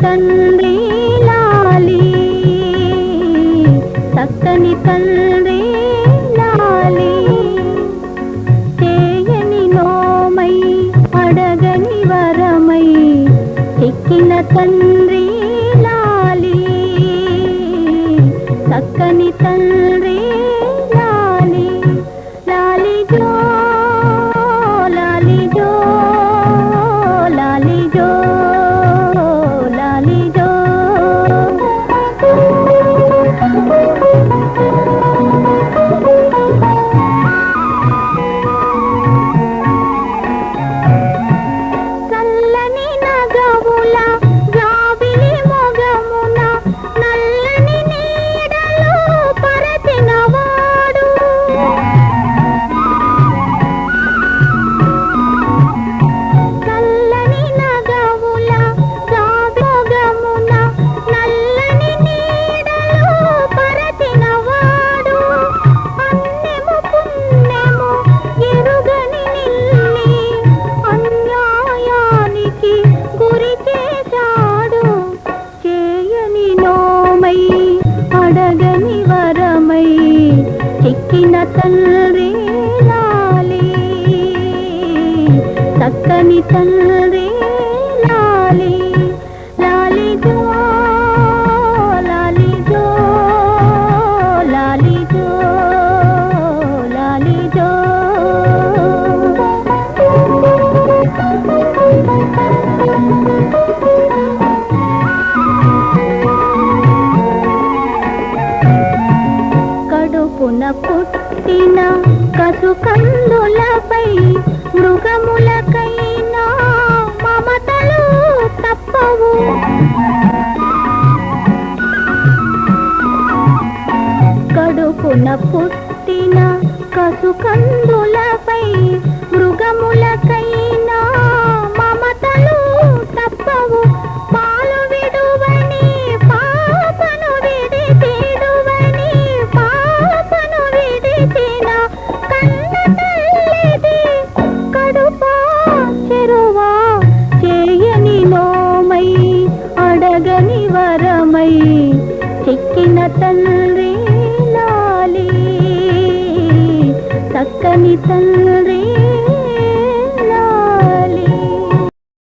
తండ్రి లాలి చక్కని తండ్రి అడగని వరమై ఎక్కిన తండ్రి లాలి చక్కని తండ్రి ఎక్కిన తల్లి తక్కని తల్లి పున పుట్టిన కసుకందులపై మృగములకైనా మమతలు తప్పవు. కడుపున పుట్టిన కసుకందులపై చక్కని తల్లి